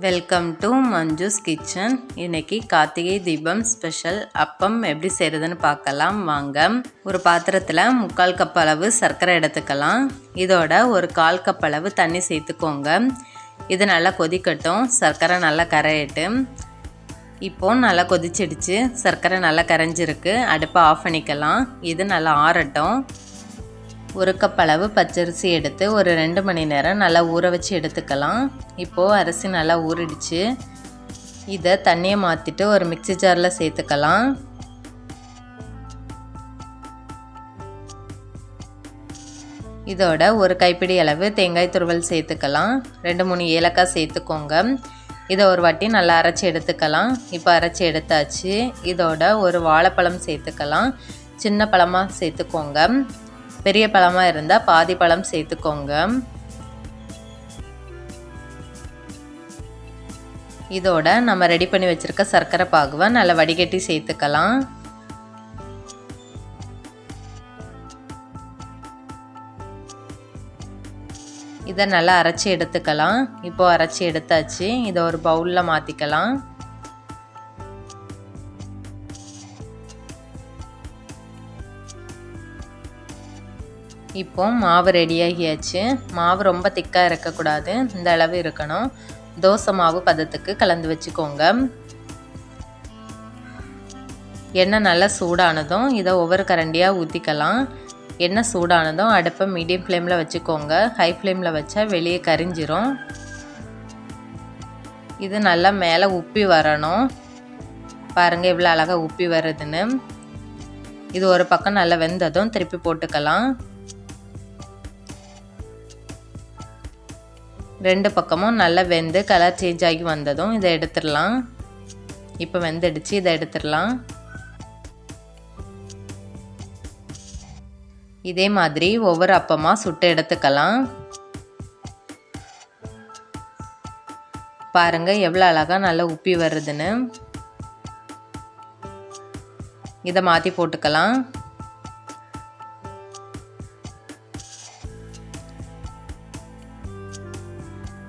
Welcome to Manju's kitchen இன்னைக்கு Karthigai Deepam special அப்பம் எப்படி செய்கிறதுன்னு பார்க்கலாம். வாங்க. ஒரு பாத்திரத்தில் முக்கால் கப் அளவு சர்க்கரை எடுத்துக்கலாம். இதோட ஒரு கால் கப் அளவு தண்ணி சேர்த்துக்கோங்க. இது நல்லா கொதிக்கட்டும். சர்க்கரை நல்லா கரையட்டு. இப்போ நல்லா கொதிச்சிடுச்சு. சர்க்கரை நல்லா கரைஞ்சிருக்கு. அடுப்பை ஆஃப் பண்ணிக்கலாம். இது நல்லா ஆறட்டும். ஒரு கப் அளவு பச்சரிசி எடுத்து ஒரு ரெண்டு மணி நேரம் நல்லா ஊற வச்சு எடுத்துக்கலாம். இப்போது அரிசி நல்லா ஊறிடுச்சு. இதை தண்ணியை மாற்றிட்டு ஒரு மிக்சி ஜாரில் சேர்த்துக்கலாம். இதோட ஒரு கைப்பிடி அளவு தேங்காய் துருவல் சேர்த்துக்கலாம். ரெண்டு மூணு ஏலக்காய் சேர்த்துக்கோங்க. இதை ஒரு வாட்டி நல்லா அரைச்சி எடுத்துக்கலாம். இப்போ அரைச்சி எடுத்தாச்சு. இதோட ஒரு வாழைப்பழம் சேர்த்துக்கலாம். சின்ன பழமாக சேர்த்துக்கோங்க. பெரிய பழமாக இருந்தால் பாதி பழம் சேர்த்துக்கோங்க. இதோட நம்ம ரெடி பண்ணி வச்சுருக்க சர்க்கரை பாகுவை நல்லா வடிகட்டி சேர்த்துக்கலாம். இதை நல்லா அரைச்சி எடுத்துக்கலாம். இப்போது அரைச்சி எடுத்தாச்சு. இதை ஒரு பவுலில் மாற்றிக்கலாம் இப்போ மாவு ரெடியாகியாச்சு மாவு ரொம்ப திக்காக இருக்கக்கூடாது. இந்த அளவு இருக்கணும். தோசை மாவு பதத்துக்கு கலந்து வச்சுக்கோங்க. எண்ணெய் நல்லா சூடானதும் இதை ஒவ்வொரு கரண்டியாக ஊற்றிக்கலாம் எண்ணெய் சூடானதும் அடுப்பை மீடியம் ஃப்ளேமில் வச்சுக்கோங்க. ஹை ஃப்ளேமில் வச்சா வெளியே கரிஞ்சிரும். இது நல்லா மேலே உப்பி வரணும். பாருங்கள் இவ்வளோ அழகாக உப்பி வருதுன்னு. இது ஒரு பக்கம் நல்லா வெந்ததும் திருப்பி போட்டுக்கலாம். ரெண்டு பக்கமும் நல்லா வெந்து கலர் சேஞ்ச் ஆகி வந்ததும் இதை எடுத்துடலாம். இப்போ வெந்துடுச்சு இதை எடுத்துடலாம். இதே மாதிரி ஒவ்வொரு அப்பமாக சுட்டு எடுத்துக்கலாம். பாருங்க எவ்வளோ அழகாக நல்லா உப்பி வருதுன்னு. இதை மாற்றி போட்டுக்கலாம்.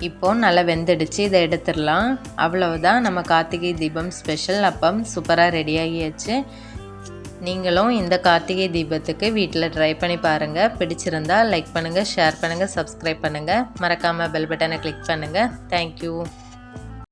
இப்போ நல்லா வெந்துடுச்சு இதை எடுத்துடலாம். அவ்வளவுதான் நம்ம கார்த்திகை தீபம் ஸ்பெஷல் அப்பம் சூப்பராக ரெடியாகியாச்சு நீங்களும் இந்த கார்த்திகை தீபத்துக்கு வீட்டில் ட்ரை பண்ணி பாருங்கள் பிடிச்சிருந்தா லைக் பண்ணுங்கள் ஷேர் பண்ணுங்கள் சப்ஸ்கிரைப் பண்ணுங்கள் மறக்காமல் பெல் பட்டனை கிளிக் பண்ணுங்கள் தேங்க்யூ